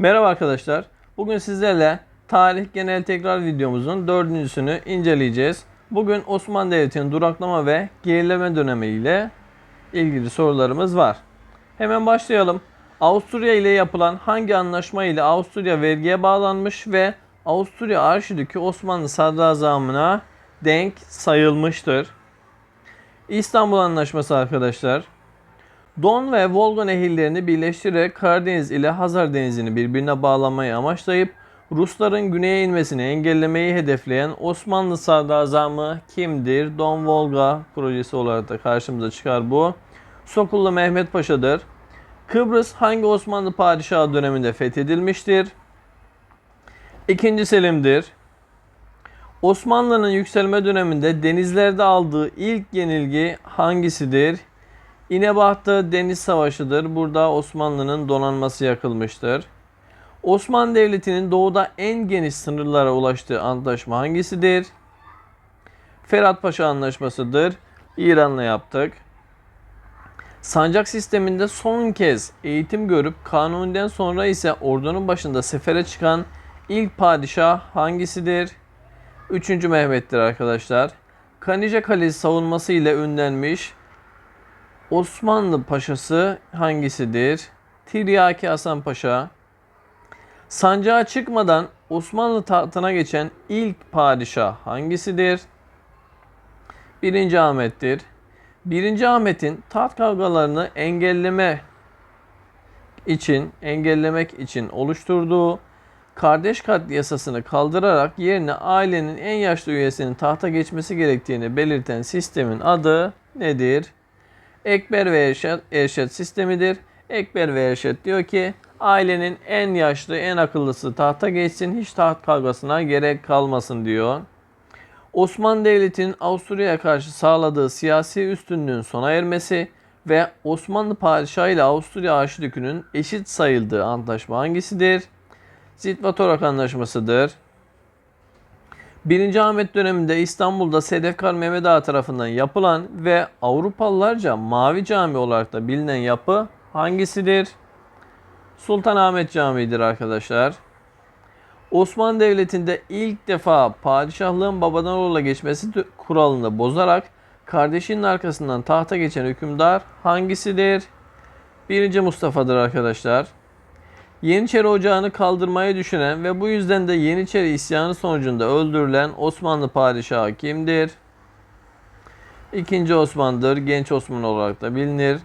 Merhaba arkadaşlar. Bugün sizlerle tarih genel tekrar videomuzun dördüncüsünü inceleyeceğiz. Bugün Osmanlı Devleti'nin duraklama ve gerileme dönemi ile ilgili sorularımız var. Hemen başlayalım. Avusturya ile yapılan hangi anlaşma ile Avusturya vergiye bağlanmış ve Avusturya Arşidükü Osmanlı Sadrazamına denk sayılmıştır? İstanbul Anlaşması arkadaşlar. Don ve Volga nehirlerini birleştirerek Karadeniz ile Hazar Denizi'ni birbirine bağlamayı amaçlayıp Rusların güneye inmesini engellemeyi hedefleyen Osmanlı sadrazamı kimdir? Don Volga projesi olarak da karşımıza çıkar bu. Sokullu Mehmet Paşa'dır. Kıbrıs hangi Osmanlı padişahı döneminde fethedilmiştir? İkinci Selim'dir. Osmanlı'nın yükselme döneminde denizlerde aldığı ilk yenilgi hangisidir? İnebahtı Deniz Savaşı'dır. Burada Osmanlı'nın donanması yakılmıştır. Osmanlı Devleti'nin doğuda en geniş sınırlara ulaştığı antlaşma hangisidir? Ferhat Paşa Anlaşması'dır. İran'la yaptık. Sancak sisteminde son kez eğitim görüp kanuniden sonra ise ordunun başında sefere çıkan ilk padişah hangisidir? 3. Mehmet'tir arkadaşlar. Kanice Kalesi savunması ile ünlenmiş Osmanlı Paşası hangisidir? Tiryaki Hasan Paşa. Sancağa çıkmadan Osmanlı tahtına geçen ilk padişah hangisidir? 1. Ahmet'tir. 1. Ahmet'in taht kavgalarını engelleme için, engellemek için oluşturduğu kardeş kat yasasını kaldırarak yerine ailenin en yaşlı üyesinin tahta geçmesi gerektiğini belirten sistemin adı nedir? Ekber ve Erşet, Erşet sistemidir. Ekber ve Erşet diyor ki ailenin en yaşlı, en akıllısı tahta geçsin, hiç taht kavgasına gerek kalmasın diyor. Osmanlı Devleti'nin Avusturya'ya karşı sağladığı siyasi üstünlüğün sona ermesi ve Osmanlı Padişahı ile Avusturya Arşidükü'nün eşit sayıldığı antlaşma hangisidir? Zitva-Torak Anlaşması'dır. 1. Ahmet döneminde İstanbul'da Sedefkar Mehmet Ağa tarafından yapılan ve Avrupalılarca Mavi Cami olarak da bilinen yapı hangisidir? Sultanahmet Camii'dir arkadaşlar. Osmanlı Devleti'nde ilk defa padişahlığın babadan oğula geçmesi kuralını bozarak kardeşinin arkasından tahta geçen hükümdar hangisidir? 1. Mustafa'dır arkadaşlar. Yeniçeri Ocağı'nı kaldırmayı düşünen ve bu yüzden de Yeniçeri isyanı sonucunda öldürülen Osmanlı padişahı kimdir? İkinci Osman'dır. Genç Osman olarak da bilinir.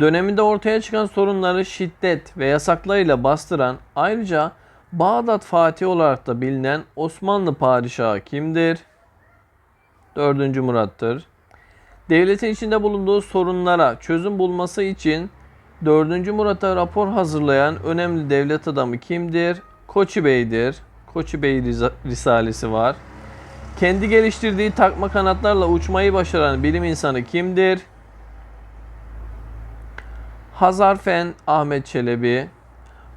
Döneminde ortaya çıkan sorunları şiddet ve yasaklarıyla bastıran ayrıca Bağdat Fatih olarak da bilinen Osmanlı padişahı kimdir? 4. Murat'tır. Devletin içinde bulunduğu sorunlara çözüm bulması için 4. Murat'a rapor hazırlayan önemli devlet adamı kimdir? Koçi Bey'dir. Koçi Bey Risalesi var. Kendi geliştirdiği takma kanatlarla uçmayı başaran bilim insanı kimdir? Hazarfen Ahmet Çelebi.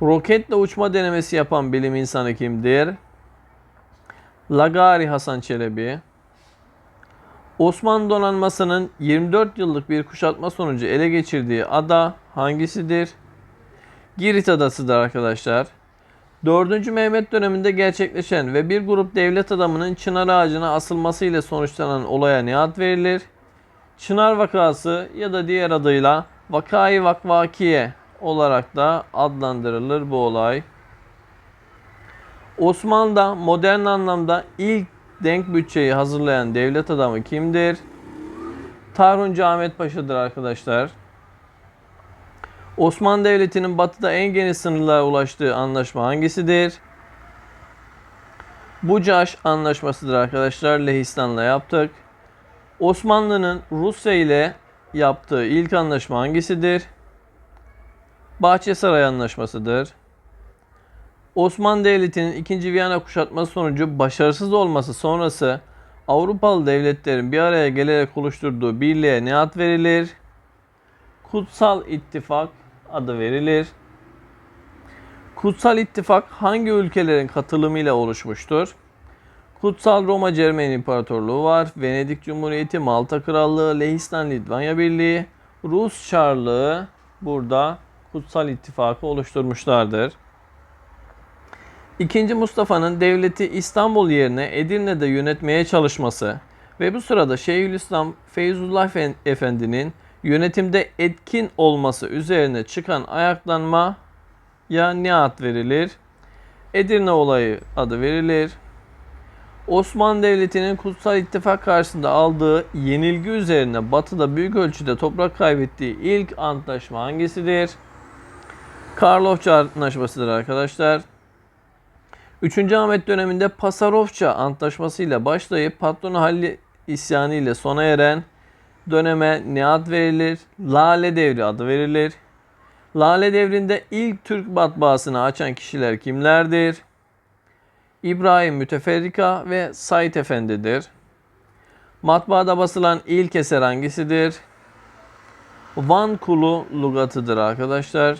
Roketle uçma denemesi yapan bilim insanı kimdir? Lagari Hasan Çelebi. Osmanlı donanmasının 24 yıllık bir kuşatma sonucu ele geçirdiği ada hangisidir? Girit Adası'dır arkadaşlar. 4. Mehmet döneminde gerçekleşen ve bir grup devlet adamının çınar ağacına asılması ile sonuçlanan olaya ne ad verilir? Çınar vakası ya da diğer adıyla Vakai Vakvakiye olarak da adlandırılır bu olay. Osmanlı'da modern anlamda ilk denk bütçeyi hazırlayan devlet adamı kimdir? Tarhuncu Ahmet Paşa'dır arkadaşlar. Osmanlı Devleti'nin batıda en geniş sınırlara ulaştığı anlaşma hangisidir? Bucaş Anlaşması'dır arkadaşlar. Lehistan'la yaptık. Osmanlı'nın Rusya ile yaptığı ilk anlaşma hangisidir? Bahçesaray Anlaşması'dır. Osmanlı Devleti'nin 2. Viyana kuşatması sonucu başarısız olması sonrası Avrupalı devletlerin bir araya gelerek oluşturduğu birliğe ne ad verilir? Kutsal İttifak adı verilir. Kutsal İttifak hangi ülkelerin katılımıyla oluşmuştur? Kutsal Roma Cermen İmparatorluğu var. Venedik Cumhuriyeti, Malta Krallığı, Lehistan Litvanya Birliği, Rus Çarlığı burada Kutsal İttifakı oluşturmuşlardır. İkinci Mustafa'nın devleti İstanbul yerine Edirne'de yönetmeye çalışması ve bu sırada Şeyhülislam Feyzullah Efen- Efendi'nin yönetimde etkin olması üzerine çıkan ayaklanma ya ne ad verilir? Edirne olayı adı verilir. Osmanlı Devleti'nin Kutsal İttifak karşısında aldığı yenilgi üzerine Batı'da büyük ölçüde toprak kaybettiği ilk antlaşma hangisidir? Karlofça Antlaşması'dır arkadaşlar. 3. Ahmet döneminde Pasarofça Antlaşması başlayıp patronu Halil isyanı ile sona eren döneme ne ad verilir? Lale Devri adı verilir. Lale Devri'nde ilk Türk matbaasını açan kişiler kimlerdir? İbrahim Müteferrika ve Said Efendi'dir. Matbaada basılan ilk eser hangisidir? Van Kulu lugatıdır arkadaşlar.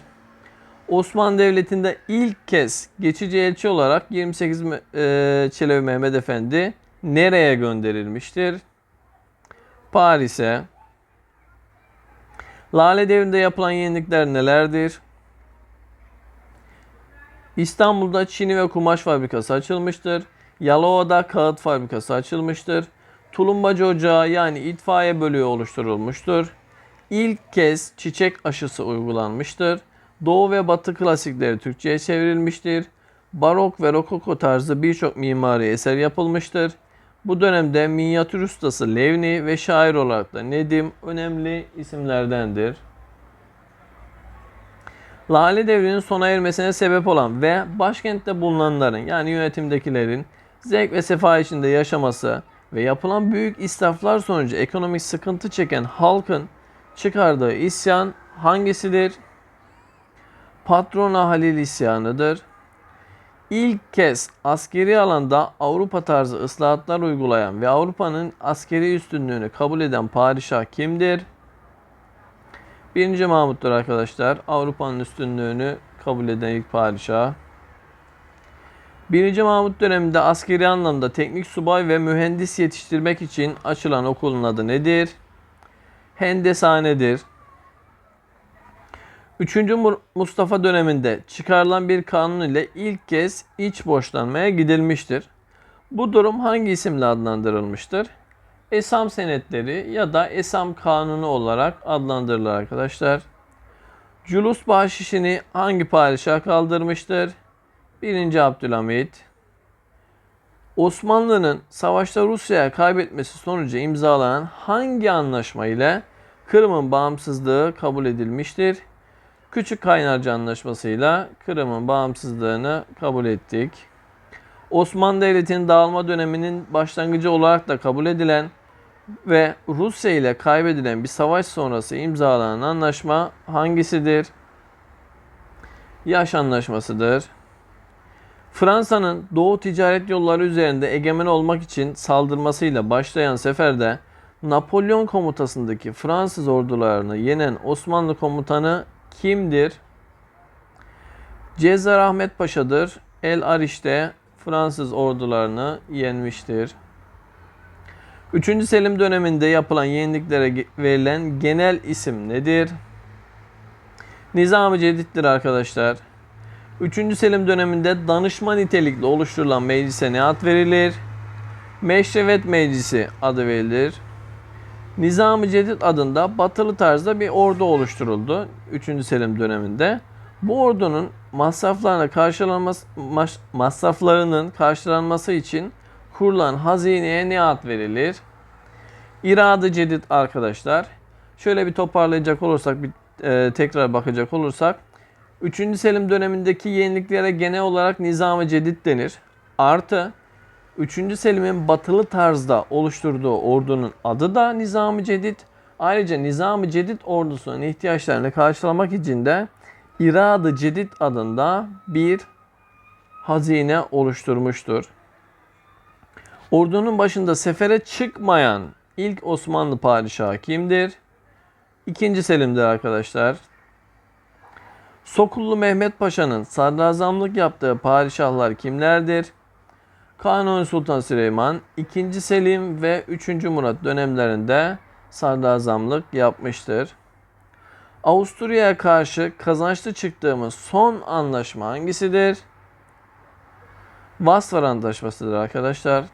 Osmanlı Devleti'nde ilk kez geçici elçi olarak 28 Me- eee, Çelebi Mehmet Efendi nereye gönderilmiştir? Paris'e. Lale Devri'nde yapılan yenilikler nelerdir? İstanbul'da çini ve kumaş fabrikası açılmıştır. Yalova'da kağıt fabrikası açılmıştır. Tulumbacı Ocağı yani itfaiye bölüğü oluşturulmuştur. İlk kez çiçek aşısı uygulanmıştır. Doğu ve Batı klasikleri Türkçe'ye çevrilmiştir. Barok ve Rokoko tarzı birçok mimari eser yapılmıştır. Bu dönemde minyatür ustası Levni ve şair olarak da Nedim önemli isimlerdendir. Lale devrinin sona ermesine sebep olan ve başkentte bulunanların yani yönetimdekilerin zevk ve sefa içinde yaşaması ve yapılan büyük israflar sonucu ekonomik sıkıntı çeken halkın çıkardığı isyan hangisidir? Patrona Halil isyanıdır. İlk kez askeri alanda Avrupa tarzı ıslahatlar uygulayan ve Avrupa'nın askeri üstünlüğünü kabul eden padişah kimdir? 1. Mahmut'tur arkadaşlar. Avrupa'nın üstünlüğünü kabul eden ilk padişah. 1. Mahmut döneminde askeri anlamda teknik subay ve mühendis yetiştirmek için açılan okulun adı nedir? Hendeshanedir. 3. Mur- Mustafa döneminde çıkarılan bir kanun ile ilk kez iç borçlanmaya gidilmiştir. Bu durum hangi isimle adlandırılmıştır? Esam senetleri ya da Esam kanunu olarak adlandırılır arkadaşlar. Culus bahşişini hangi padişah kaldırmıştır? 1. Abdülhamit. Osmanlı'nın savaşta Rusya'ya kaybetmesi sonucu imzalanan hangi anlaşma ile Kırım'ın bağımsızlığı kabul edilmiştir? Küçük Kaynarca Anlaşması'yla Kırım'ın bağımsızlığını kabul ettik. Osmanlı Devleti'nin dağılma döneminin başlangıcı olarak da kabul edilen ve Rusya ile kaybedilen bir savaş sonrası imzalanan anlaşma hangisidir? Yaş Anlaşması'dır. Fransa'nın Doğu ticaret yolları üzerinde egemen olmak için saldırmasıyla başlayan seferde Napolyon komutasındaki Fransız ordularını yenen Osmanlı komutanı kimdir? Cezar Ahmet Paşa'dır. El Ariş'te Fransız ordularını yenmiştir. 3. Selim döneminde yapılan yeniliklere verilen genel isim nedir? Nizam-ı Cedid'dir arkadaşlar. 3. Selim döneminde danışma nitelikli oluşturulan meclise ne ad verilir? Meşrevet Meclisi adı verilir. Nizam-ı Cedid adında batılı tarzda bir ordu oluşturuldu 3. Selim döneminde. Bu ordunun masraflarına karşılanması mas- masraflarının karşılanması için kurulan hazineye ne ad verilir? İradı Cedid arkadaşlar. Şöyle bir toparlayacak olursak, bir e, tekrar bakacak olursak 3. Selim dönemindeki yeniliklere genel olarak Nizam-ı Cedid denir. Artı 3. Selim'in batılı tarzda oluşturduğu ordunun adı da Nizam-ı Cedid. Ayrıca Nizam-ı Cedid ordusunun ihtiyaçlarını karşılamak için de İradı Cedid adında bir hazine oluşturmuştur. Ordunun başında sefere çıkmayan ilk Osmanlı padişahı kimdir? İkinci Selim'dir arkadaşlar. Sokullu Mehmet Paşa'nın sadrazamlık yaptığı padişahlar kimlerdir? Kanuni Sultan Süleyman, 2. Selim ve 3. Murat dönemlerinde sadrazamlık yapmıştır. Avusturya'ya karşı kazançlı çıktığımız son anlaşma hangisidir? Vasfar Antlaşması'dır arkadaşlar.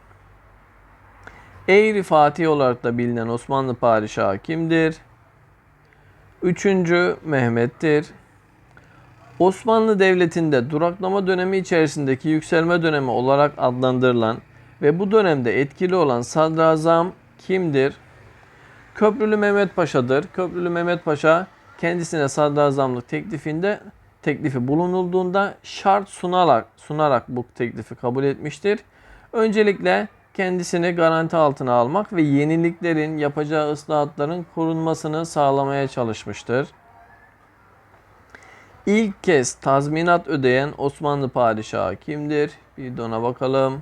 Eğri Fatih olarak da bilinen Osmanlı padişahı kimdir? Üçüncü Mehmet'tir. Osmanlı Devleti'nde duraklama dönemi içerisindeki yükselme dönemi olarak adlandırılan ve bu dönemde etkili olan sadrazam kimdir? Köprülü Mehmet Paşa'dır. Köprülü Mehmet Paşa kendisine sadrazamlık teklifinde teklifi bulunulduğunda şart sunarak sunarak bu teklifi kabul etmiştir. Öncelikle kendisini garanti altına almak ve yeniliklerin, yapacağı ıslahatların korunmasını sağlamaya çalışmıştır. İlk kez tazminat ödeyen Osmanlı padişahı kimdir? Bir de ona bakalım.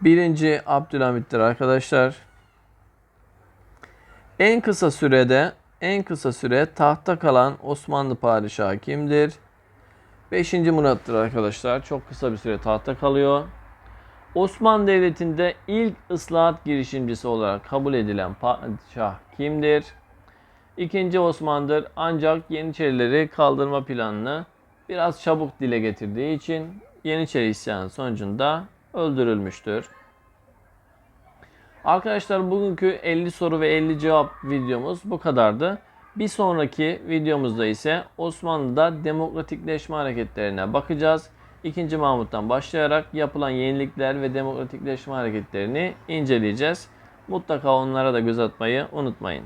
Birinci Abdülhamit'tir arkadaşlar. En kısa sürede en kısa süre tahta kalan Osmanlı padişahı kimdir? 5. Murat'tır arkadaşlar. Çok kısa bir süre tahta kalıyor. Osmanlı Devleti'nde ilk ıslahat girişimcisi olarak kabul edilen padişah kimdir? İkinci Osman'dır ancak Yeniçerileri kaldırma planını biraz çabuk dile getirdiği için Yeniçeri isyanı sonucunda öldürülmüştür. Arkadaşlar bugünkü 50 soru ve 50 cevap videomuz bu kadardı. Bir sonraki videomuzda ise Osmanlı'da demokratikleşme hareketlerine bakacağız. 2. Mahmut'tan başlayarak yapılan yenilikler ve demokratikleşme hareketlerini inceleyeceğiz. Mutlaka onlara da göz atmayı unutmayın.